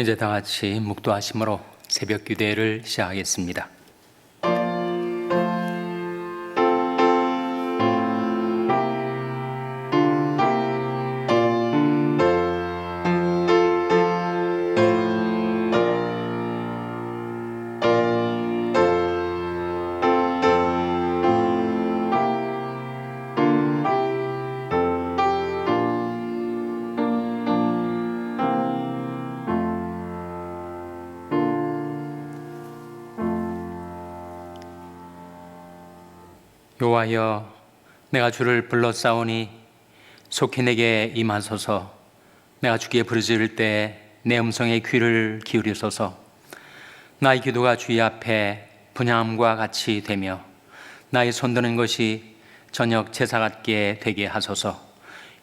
이제 다 같이 묵도하심으로 새벽 기도회를 시작하겠습니다. 여호와여 내가 주를 불러싸오니 속히 내게 임하소서. 내가 주께 부르짖을 때 내 음성에 귀를 기울이소서. 나의 기도가 주의 앞에 분양함과 같이 되며 나의 손드는 것이 저녁 제사 같게 되게 하소서.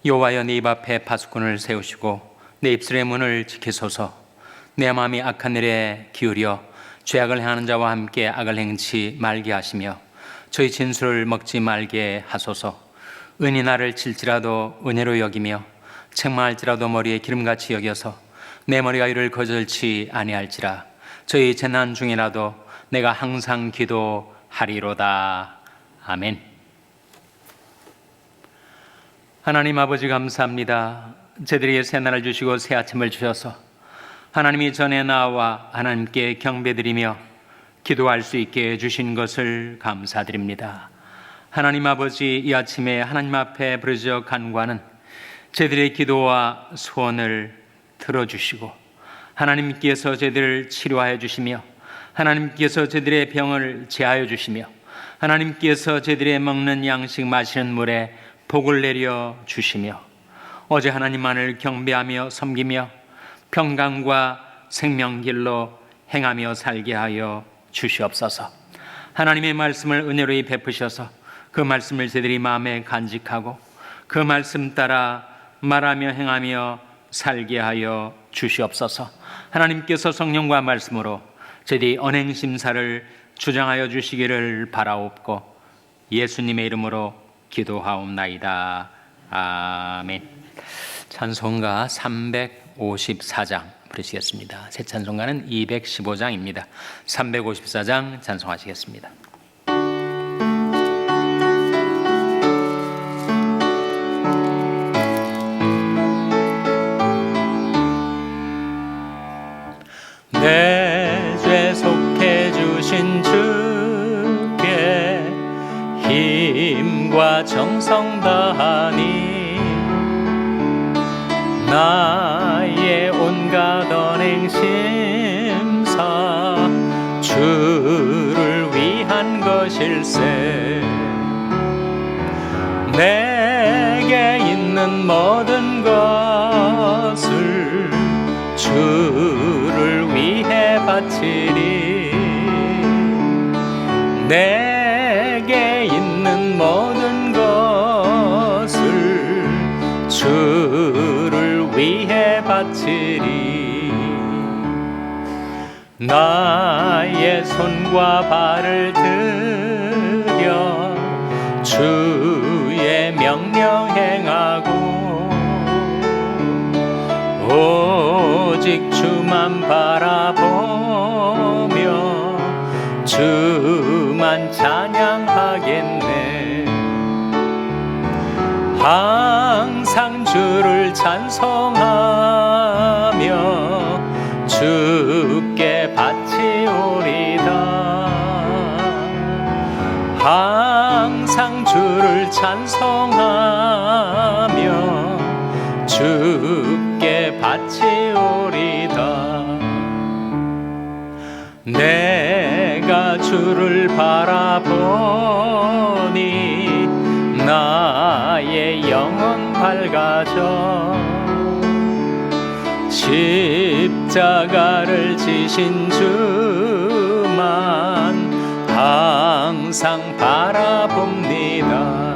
여호와여 내 입 앞에 파수꾼을 세우시고 내 입술의 문을 지키소서. 내 마음이 악한 일에 기울여 죄악을 행하는 자와 함께 악을 행치 말게 하시며 저희 진술을 먹지 말게 하소서. 은이 나를 칠지라도 은혜로 여기며 책망할지라도 머리에 기름같이 여겨서 내 머리가 이를 거절치 아니할지라. 저희 재난 중이라도 내가 항상 기도하리로다. 아멘. 하나님 아버지 감사합니다. 저들에게 새 날을 주시고 새 아침을 주셔서 하나님이 전에 나와 하나님께 경배드리며 기도할 수 있게 해주신 것을 감사드립니다. 하나님 아버지 이 아침에 하나님 앞에 부르짖어 간구하는 저들의 기도와 소원을 들어주시고 하나님께서 저들을 치료하여 주시며 하나님께서 저들의 병을 제하여 주시며 하나님께서 저들의 먹는 양식 마시는 물에 복을 내려 주시며 어제 하나님만을 경배하며 섬기며 평강과 생명길로 행하며 살게 하여 주시옵소서. 하나님의 말씀을 은혜로이 베푸셔서 그 말씀을 저들이 마음에 간직하고 그 말씀 따라 말하며 행하며 살게 하여 주시옵소서. 하나님께서 성령과 말씀으로 저들이 언행 심사를 주장하여 주시기를 바라옵고 예수님의 이름으로 기도하옵나이다. 아멘. 찬송가 354장 부르시겠습니다. 새 찬송가는 215장입니다. 354장 찬송하시겠습니다. 내죄 속해 주신 주께 힘과 정성 다하니 나 바치리. 나의 손과 발을 들여 주의 명령 행하고 오직 주만 바라보며 주만 찬양하겠네. 항상 주를 찬송 주를 바라보니 나의 영혼 밝아져 십자가를 지신 주만 항상 바라봅니다.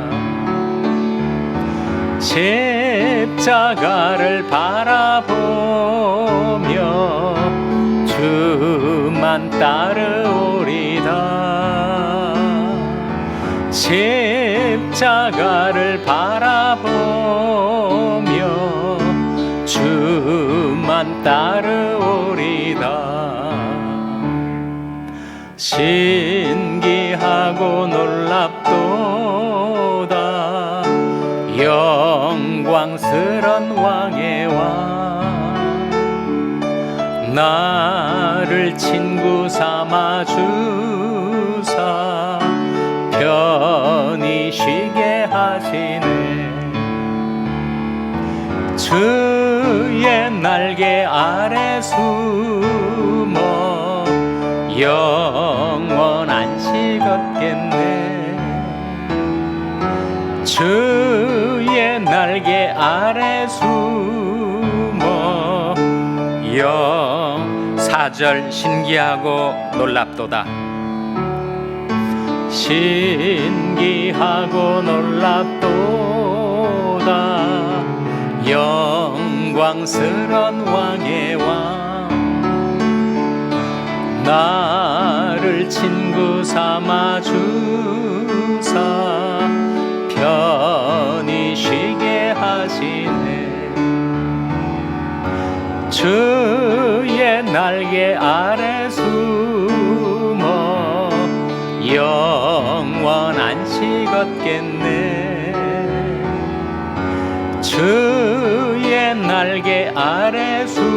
십자가를 바라보며 따르오리다. 십자가를 바라보며 주만 따르오리다. 신기하고 놀랍도다. 영광스런 왕의 왕 나를 친구 삼아 주사 편히 쉬게 하시네. 주의 날개 아래 숨어 영원 안식 얻겠네. 주의 날개 아래 숨어 영 사절 신기하고 놀랍도다. 신기하고 놀랍도다. 영광스런 왕의 왕. 나를 친구 삼아 주사 주의 날개 아래 숨어 영원 안식 얻겠네. 주의 날개 아래 숨어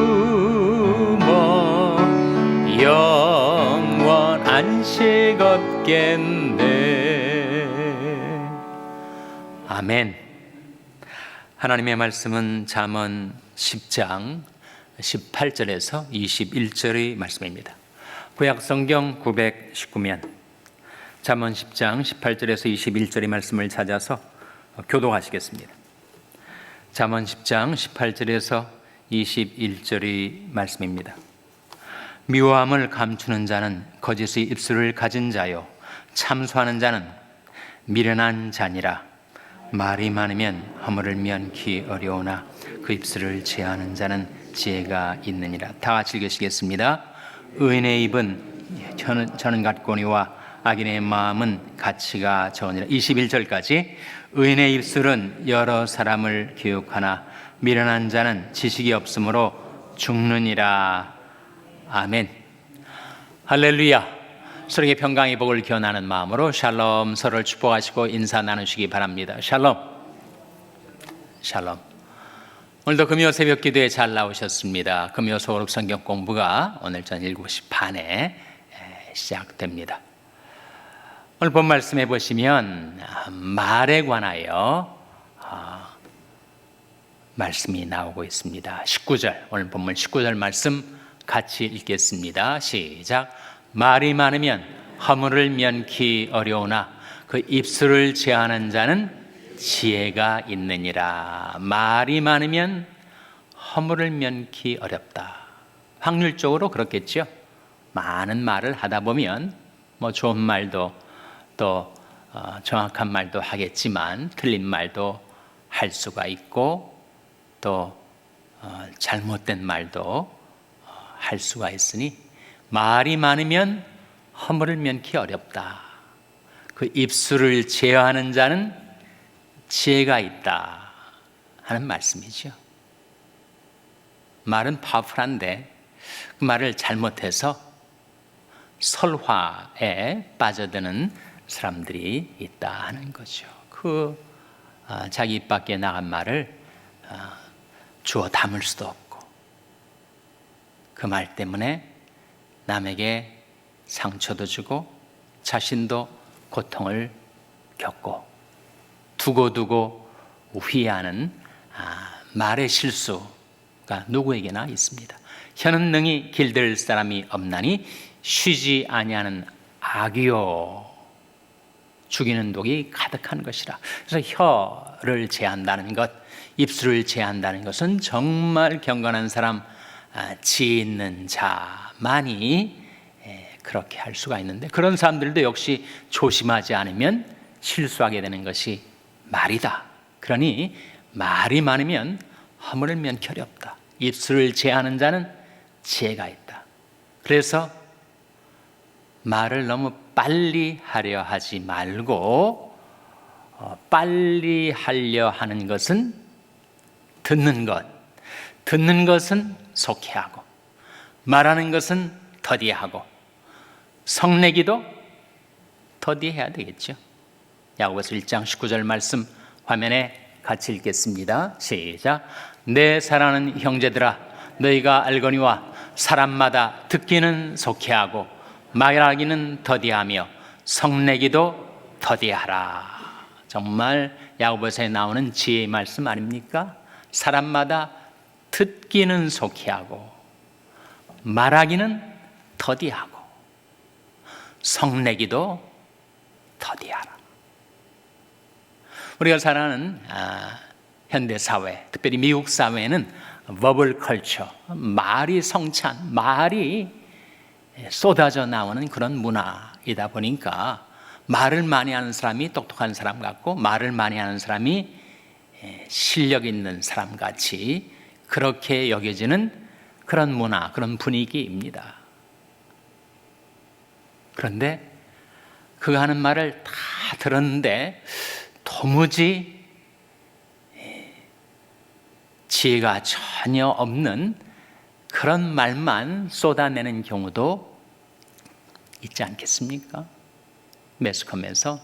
영원 안식 얻겠네. 아멘. 하나님의 말씀은 잠언 10장 18절에서 21절의 말씀입니다. 구약 성경 919면 잠언 10장 18절에서 21절의 말씀을 찾아서 교독하시겠습니다. 잠언 10장 18절에서 21절의 말씀입니다. 미워함을 감추는 자는 거짓의 입술을 가진 자요 참소하는 자는 미련한 자니라 말이 많으면 허물을 면키 어려우나 그 입술을 제하는 자는 지혜가 있느니라. 다 같이 읽으시겠습니다. 의인의 입은 저는, 저는 같거니와 악인의 마음은 가치가 적으니라. 21절까지. 의인의 입술은 여러 사람을 교육하나 미련한 자는 지식이 없으므로 죽느니라. 아멘. 할렐루야. 서로에게 평강의 복을 기원하는 마음으로 샬롬 서로를 축복하시고 인사 나누시기 바랍니다. 샬롬. 샬롬 오늘도 금요 새벽 기도에 잘 나오셨습니다 금요 소록 성경 공부가 오늘 전 7시 반에 시작됩니다 오늘 본 말씀해 보시면 말에 관하여 아, 말씀이 나오고 있습니다. 19절 오늘 본문 19절 말씀 같이 읽겠습니다. 시작. 말이 많으면 허물을 면키 어려우나 그 입술을 제하는 자는 지혜가 있느니라. 말이 많으면 허물을 면키 어렵다. 확률적으로 그렇겠죠. 많은 말을 하다 보면 뭐 좋은 말도 또 어, 정확한 말도 하겠지만 틀린 말도 할 수가 있고 또 어, 잘못된 말도 어, 할 수가 있으니 말이 많으면 허물을 면키 어렵다. 그 입술을 제어하는 자는 지혜가 있다 하는 말씀이죠. 말은 파워풀한데 그 말을 잘못해서 설화에 빠져드는 사람들이 있다 하는 거죠. 그 아, 자기 입 밖에 나간 말을 아, 주어 담을 수도 없고 그 말 때문에 남에게 상처도 주고 자신도 고통을 겪고 두고두고 후회하는 아, 말의 실수가 누구에게나 있습니다. 혀는 능히 길들 사람이 없나니 쉬지 아니하는 악이요 죽이는 독이 가득한 것이라. 그래서 혀를 제한다는 것, 입술을 제한다는 것은 정말 경건한 사람, 아, 지혜 있는 자만이 예, 그렇게 할 수가 있는데 그런 사람들도 역시 조심하지 않으면 실수하게 되는 것이 말이다. 그러니 말이 많으면 허물을 면결이 없다. 입술을 제하는 자는 지혜가 있다. 그래서 말을 너무 빨리 하려 하지 말고 어, 빨리 하려 하는 것은 듣는 것, 듣는 것은 속해하고 말하는 것은 더디하고 성내기도 더디해야 되겠죠. 야고보서 1장 19절 말씀 화면에 같이 읽겠습니다. 시작. 내 사랑하는 형제들아 너희가 알거니와 사람마다 듣기는 속해하고 말하기는 더디하며 성내기도 더디하라. 정말 야고보서에 나오는 지혜의 말씀 아닙니까? 사람마다 듣기는 속해하고 말하기는 더디하고 성내기도 더디하라. 우리가 살아가는 아, 현대 사회, 특별히 미국 사회는 버블 컬처, 말이 성찬, 말이 쏟아져 나오는 그런 문화이다 보니까 말을 많이 하는 사람이 똑똑한 사람 같고 말을 많이 하는 사람이 예, 실력 있는 사람 같이 그렇게 여겨지는 그런 문화, 그런 분위기입니다. 그런데 그가 하는 말을 다 들었는데 도무지 예, 지혜가 전혀 없는 그런 말만 쏟아내는 경우도 있지 않겠습니까? 매스컴에서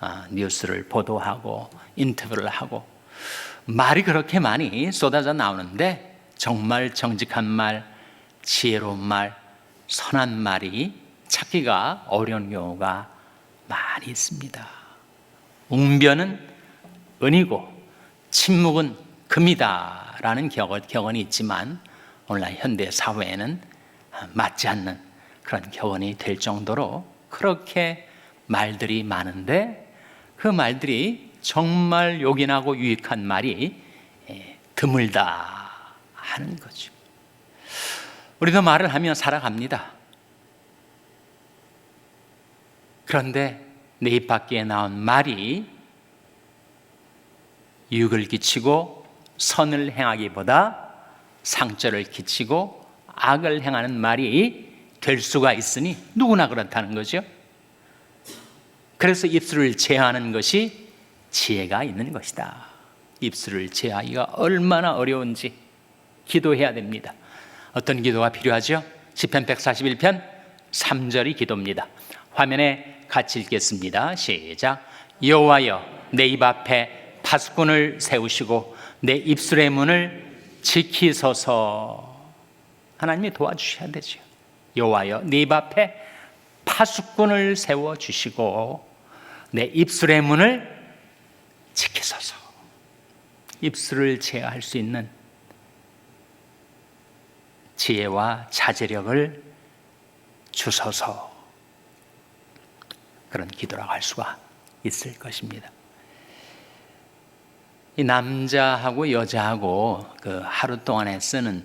아, 뉴스를 보도하고 인터뷰를 하고 말이 그렇게 많이 쏟아져 나오는데 정말 정직한 말, 지혜로운 말, 선한 말이 찾기가 어려운 경우가 많이 있습니다. 웅변은 은이고 침묵은 금이다라는 격언이 있지만 오늘날 현대 사회에는 맞지 않는 그런 격언이 될 정도로 그렇게 말들이 많은데 그 말들이 정말 요긴하고 유익한 말이 예, 드물다 하는 거죠. 우리도 말을 하며 살아갑니다. 그런데 내 입 밖에 나온 말이 유익을 끼치고 선을 행하기보다 상처를 끼치고 악을 행하는 말이 될 수가 있으니 누구나 그렇다는 거죠. 그래서 입술을 제하는 것이 지혜가 있는 것이다. 입술을 제하기가 얼마나 어려운지 기도해야 됩니다. 어떤 기도가 필요하죠? 시편 141편 3절이 기도입니다. 화면에 같이 읽겠습니다. 시작. 여호와여 내 입 앞에 파수꾼을 세우시고 내 입술의 문을 지키소서. 하나님이 도와주셔야 되죠. 여호와여 내 입 앞에 파수꾼을 세워 주시고 내 입술의 문을 지키소서. 입술을 제어할 수 있는 지혜와 자제력을 주소서. 그런 기도라고 할 수가 있을 것입니다. 이 남자하고 여자하고 그 하루 동안에 쓰는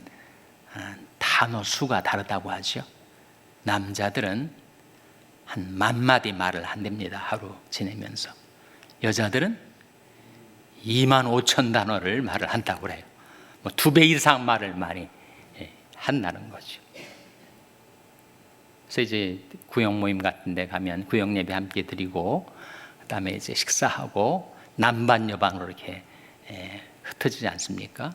아, 단어 수가 다르다고 하죠. 남자들은 한 만 마디 말을 한답니다. 하루 지내면서. 여자들은 2만 5천 단어를 말을 한다고 그래요. 뭐 두 배 이상 말을 많이 예, 한다는 거죠. 그래서 이제 구역 모임 같은 데 가면 구역 예배 함께 드리고 그다음에 이제 식사하고 남반 여방으로 이렇게 예, 흩어지지 않습니까?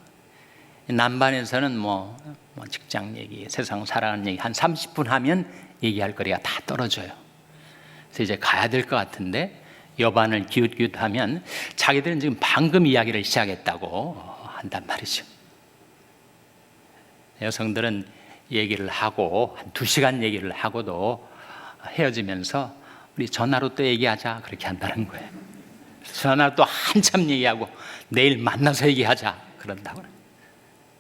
남반에서는 뭐, 뭐 직장 얘기, 세상 살아가는 얘기 한 30분 하면 얘기할 거리가 다 떨어져요. 그래서 이제 가야 될 것 같은데 여반을 기웃기웃하면 자기들은 지금 방금 이야기를 시작했다고 한단 말이죠. 여성들은 얘기를 하고 한 두 시간 얘기를 하고도 헤어지면서 우리 전화로 또 얘기하자 그렇게 한다는 거예요. 전화로 또 한참 얘기하고 내일 만나서 얘기하자 그런다고 그래요.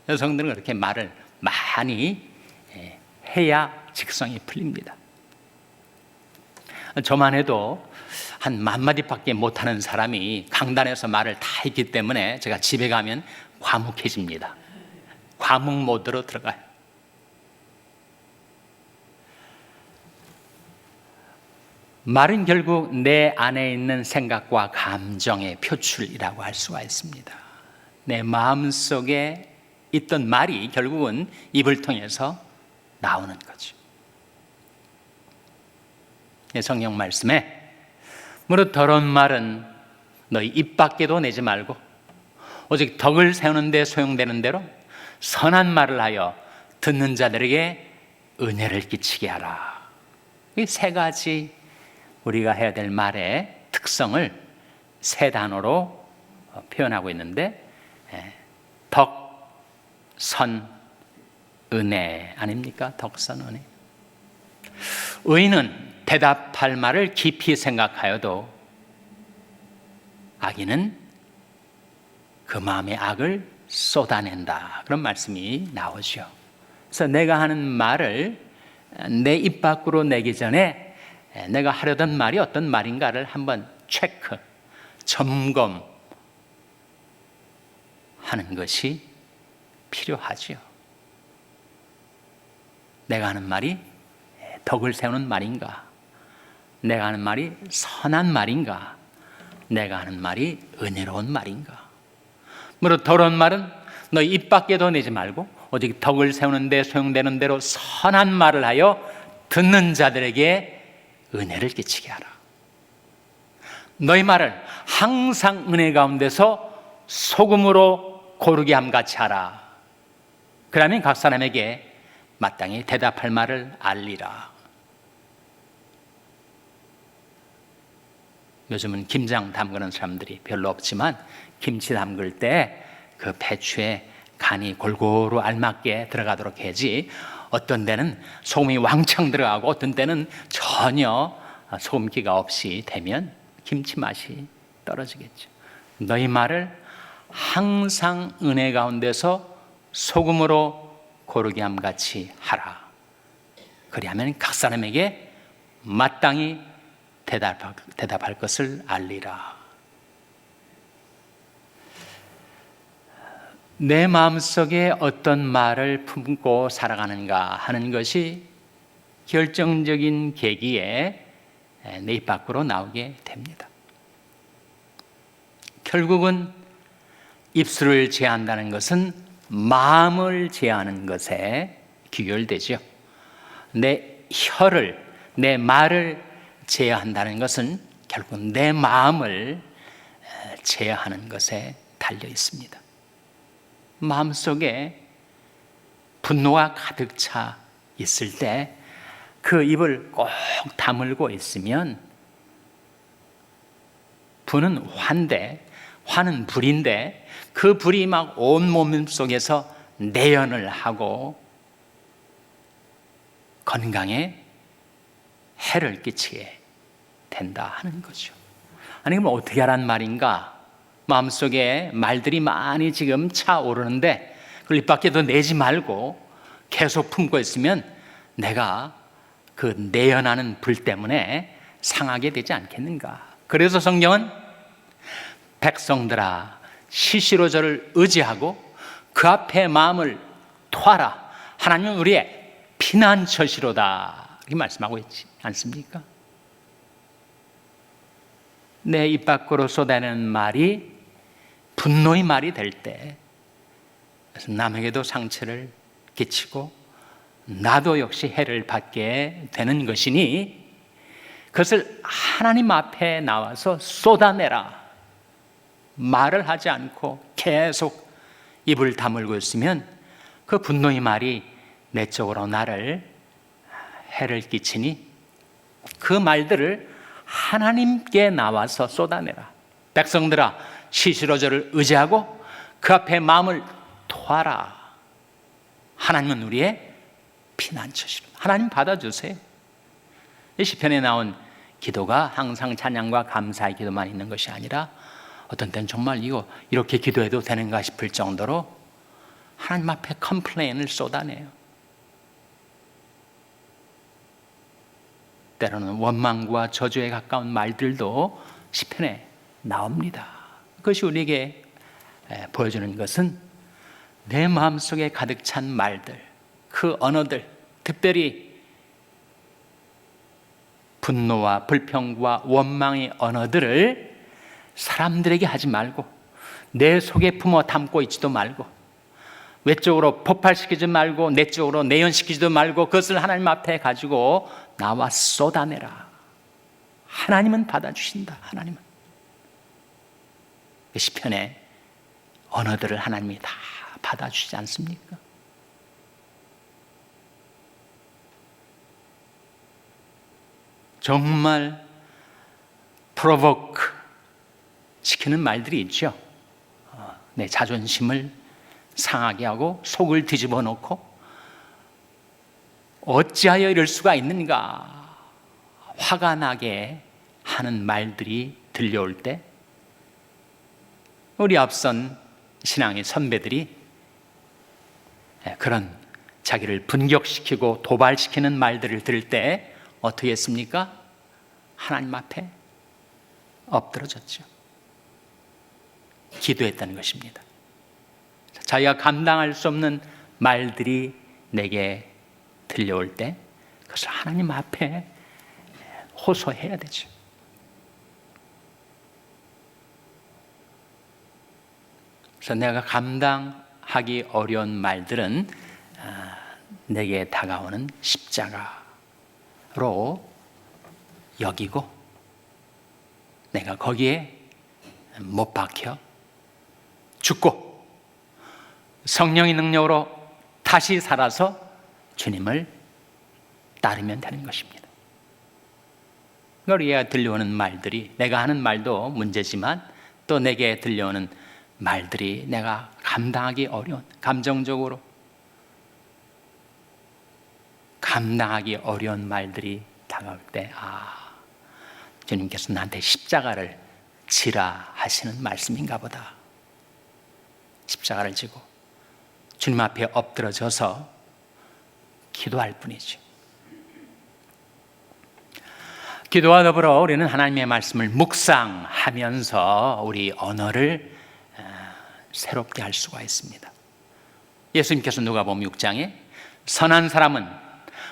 여성들은 그렇게 말을 많이 예, 해야 직성이 풀립니다. 저만 해도 한 만 마디밖에 못하는 사람이 강단에서 말을 다 했기 때문에 제가 집에 가면 과묵해집니다. 과묵 모드로 들어가요. 말은 결국 내 안에 있는 생각과 감정의 표출이라고 할 수가 있습니다. 내 마음 속에 있던 말이 결국은 입을 통해서 나오는 거죠. 성경 말씀에 무릇 더러운 말은 너희 입 밖에도 내지 말고 오직 덕을 세우는 데 소용되는 대로 선한 말을 하여 듣는 자들에게 은혜를 끼치게 하라. 이 세 가지 우리가 해야 될 말의 특성을 세 단어로 어, 표현하고 있는데 예, 덕, 선, 은혜 아닙니까? 덕 선 은혜. 의인은 대답할 말을 깊이 생각하여도 악인은 그 마음의 악을 쏟아낸다. 그런 말씀이 나오죠. 그래서 내가 하는 말을 내 입 밖으로 내기 전에 내가 하려던 말이 어떤 말인가를 한번 체크, 점검 하는 것이 필요하지요. 내가 하는 말이 덕을 세우는 말인가? 내가 하는 말이 선한 말인가? 내가 하는 말이 은혜로운 말인가? 무릇 더러운 말은 너 입 밖에 도 내지 말고 오직 덕을 세우는 데 소용되는 대로 선한 말을 하여 듣는 자들에게 은혜를 끼치게 하라. 너희 말을 항상 은혜 가운데서 소금으로 고르게 함 같이 하라. 그러면 각 사람에게 마땅히 대답할 말을 알리라. 요즘은 김장 담그는 사람들이 별로 없지만 김치 담글 때 그 배추에 간이 골고루 알맞게 들어가도록 해야지 어떤 데는 소금이 왕창 들어가고 어떤 때는 전혀 소금기가 없이 되면 김치 맛이 떨어지겠죠. 너희 말을 항상 은혜 가운데서 소금으로 고르게 함 같이 하라. 그리하면 각 사람에게 마땅히 대답할, 대답할 것을 알리라. 내 마음속에 어떤 말을 품고 살아가는가 하는 것이 결정적인 계기에 내 입 밖으로 나오게 됩니다. 결국은 입술을 제한다는 것은 마음을 제하는 것에 귀결되죠. 내 혀를, 내 말을 제어한다는 것은 결국 내 마음을 제어하는 것에 달려 있습니다. 마음속에 분노가 가득 차 있을 때 그 입을 꼭 다물고 있으면 분은 환데 화는 불인데 그 불이 막 온몸 속에서 내연을 하고 건강에 해를 끼치게 된다 하는 거죠. 아니 그럼 어떻게 하란 말인가? 마음속에 말들이 많이 지금 차오르는데 그걸 입 밖에도 내지 말고 계속 품고 있으면 내가 그 내연하는 불 때문에 상하게 되지 않겠는가. 그래서 성경은 백성들아 시시로 저를 의지하고 그 앞에 마음을 토하라. 하나님은 우리의 피난처시로다. 이렇게 말씀하고 있지 않습니까? 내 입 밖으로 쏟아내는 말이 분노의 말이 될 때, 남에게도 상처를 끼치고 나도 역시 해를 받게 되는 것이니 그것을 하나님 앞에 나와서 쏟아내라. 말을 하지 않고 계속 입을 다물고 있으면 그 분노의 말이 내 쪽으로 나를 해를 끼치니 그 말들을 하나님께 나와서 쏟아내라. 백성들아, 시시로 저를 의지하고 그 앞에 마음을 토하라. 하나님은 우리의 피난처시로. 하나님 받아주세요. 이 시편에 나온 기도가 항상 찬양과 감사의 기도만 있는 것이 아니라 어떤 때는 정말 이거 이렇게 기도해도 되는가 싶을 정도로 하나님 앞에 컴플레인을 쏟아내요. 때로는 원망과 저주에 가까운 말들도 시편에 나옵니다. 그것이 우리에게 보여주는 것은 내 마음속에 가득 찬 말들, 그 언어들, 특별히 분노와 불평과 원망의 언어들을 사람들에게 하지 말고 내 속에 품어 담고 있지도 말고 외적으로 폭발시키지 말고 내적으로 내연시키지도 말고 그것을 하나님 앞에 가지고 나와 쏟아내라. 하나님은 받아주신다. 하나님은. 그 시편에 언어들을 하나님이 다 받아주지 않습니까? 정말 프로보크 시키는 말들이 있죠. 어, 내 자존심을 상하게 하고 속을 뒤집어 놓고 어찌하여 이럴 수가 있는가 화가 나게 하는 말들이 들려올 때 우리 앞선 신앙의 선배들이 예, 그런 자기를 분격시키고 도발시키는 말들을 들을 때 어떻게 했습니까? 하나님 앞에 엎드러졌죠. 기도했다는 것입니다. 자기가 감당할 수 없는 말들이 내게 들려올 때 그것을 하나님 앞에 호소해야 되죠. 그래서 내가 감당하기 어려운 말들은 아, 내게 다가오는 십자가로 여기고 내가 거기에 못 박혀 죽고 성령의 능력으로 다시 살아서 주님을 따르면 되는 것입니다. 우리가 들려오는 말들이 내가 하는 말도 문제지만 또 내게 들려오는 말들이 내가 감당하기 어려운 감정적으로 감당하기 어려운 말들이 다가올 때 아, 주님께서 나한테 십자가를 지라 하시는 말씀인가 보다. 십자가를 지고 주님 앞에 엎드러져서 기도할 뿐이죠. 기도와 더불어 우리는 하나님의 말씀을 묵상하면서 우리 언어를 어, 새롭게 할 수가 있습니다. 예수님께서 누가복음 6장에 선한 사람은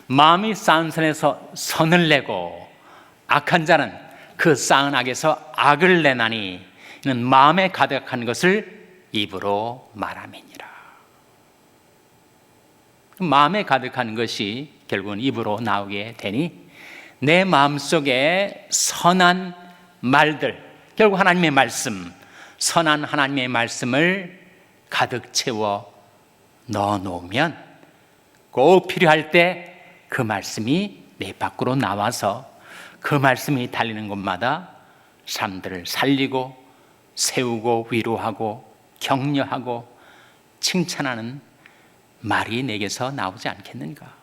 마음이 쌓은 선에서 선을 내고 악한 자는 그 쌓은 악에서 악을 내나니 이는 마음에 가득한 것을 입으로 말함이니라. 마음에 가득한 것이 결국은 입으로 나오게 되니 내 마음속에 선한 말들, 결국 하나님의 말씀, 선한 하나님의 말씀을 가득 채워 넣어 놓으면 꼭 필요할 때 그 말씀이 내 밖으로 나와서 그 말씀이 달리는 곳마다 사람들을 살리고 세우고 위로하고 격려하고 칭찬하는 말이 내게서 나오지 않겠는가?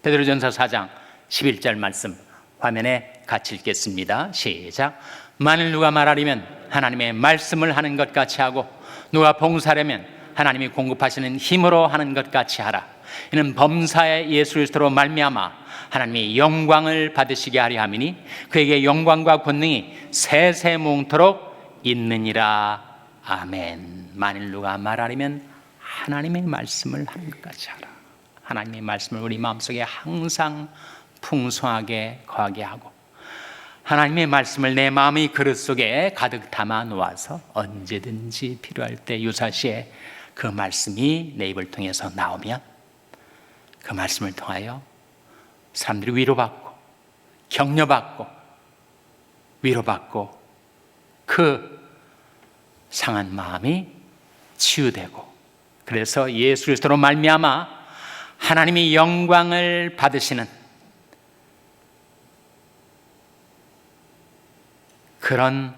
베드로전서 4장 11절 말씀 화면에 같이 읽겠습니다. 시작. 만일 누가 말하려면 하나님의 말씀을 하는 것 같이 하고 누가 봉사하려면 하나님이 공급하시는 힘으로 하는 것 같이 하라. 이는 범사의 예수 그리스도로 말미암아 하나님이 영광을 받으시게 하려 함이니 그에게 영광과 권능이 세세 몽토록 있느니라. 아멘. 만일 누가 말하려면 하나님의 말씀을 하는 것 같이 하라. 하나님의 말씀을 우리 마음속에 항상 풍성하게 거하게 하고 하나님의 말씀을 내 마음의 그릇 속에 가득 담아 놓아서 언제든지 필요할 때 유사시에 그 말씀이 내 입을 통해서 나오면 그 말씀을 통하여 사람들이 위로받고 격려받고 위로받고 그 상한 마음이 치유되고 그래서 예수 그리스도로 말미암아 하나님이 영광을 받으시는 그런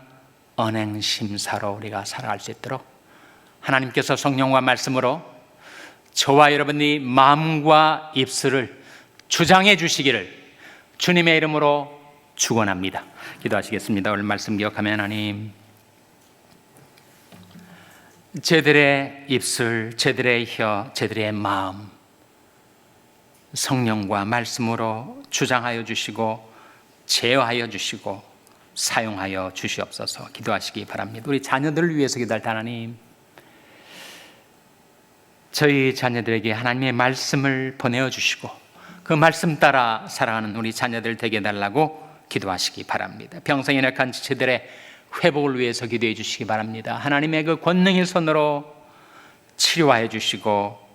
언행 심사로 우리가 살아갈 수 있도록 하나님께서 성령과 말씀으로 저와 여러분이 마음과 입술을 주장해 주시기를 주님의 이름으로 축원합니다. 기도하시겠습니다. 오늘 말씀 기억하면 하나님 제들의 입술, 제들의 혀, 제들의 마음 성령과 말씀으로 주장하여 주시고 제어하여 주시고 사용하여 주시옵소서 기도하시기 바랍니다. 우리 자녀들을 위해서 기도할 때 하나님 저희 자녀들에게 하나님의 말씀을 보내어 주시고 그 말씀 따라 살아가는 우리 자녀들 되게 달라고 기도하시기 바랍니다. 평생에 약한 지체들의 회복을 위해서 기도해 주시기 바랍니다. 하나님의 그 권능의 손으로 치료하여 주시고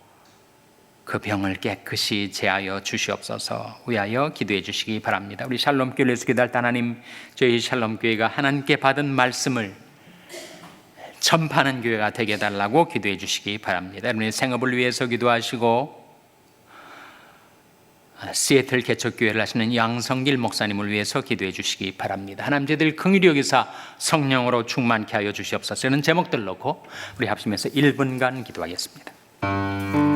그 병을 깨끗이 제하여 주시옵소서 위하여 기도해 주시기 바랍니다. 우리 샬롬 교회에서 기도할 때 하나님 저희 샬롬 교회가 하나님께 받은 말씀을 전파하는 교회가 되게 해달라고 기도해 주시기 바랍니다. 여러분의 생업을 위해서 기도하시고 아, 시애틀 개척교회를 하시는 양성길 목사님을 위해서 기도해 주시기 바랍니다. 하나님 저들 긍휼히 여기사 성령으로 충만케 하여 주시옵소서. 이런 제목들 놓고 우리 합심해서 1분간 기도하겠습니다.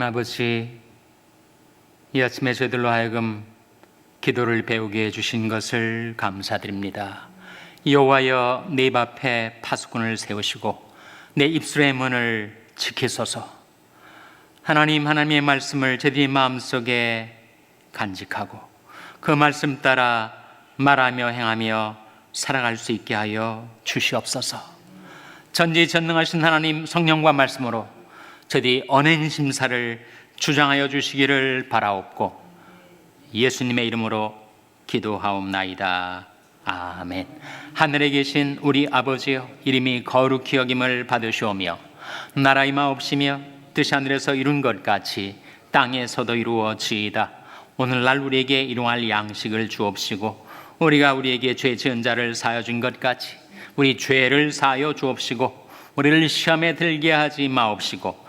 하나님 아버지, 이 아침에 저희들로 하여금 기도를 배우게 해주신 것을 감사드립니다. 여호와여 내입 앞에 파수꾼을 세우시고 내 입술의 문을 지키소서. 하나님 하나님의 말씀을 저희들이 마음속에 간직하고 그 말씀 따라 말하며 행하며 살아갈 수 있게 하여 주시옵소서. 전지전능하신 하나님 성령과 말씀으로 저희 언행 심사를 주장하여 주시기를 바라옵고 예수님의 이름으로 기도하옵나이다. 아멘. 하늘에 계신 우리 아버지여 이름이 거룩히 여김을 받으시오며 나라 임하옵시며 뜻이 하늘에서 이룬 것 같이 땅에서도 이루어지이다. 오늘날 우리에게 일용할 양식을 주옵시고 우리가 우리에게 죄 지은 자를 사여 준 것 같이 우리 죄를 사여 주옵시고 우리를 시험에 들게 하지 마옵시고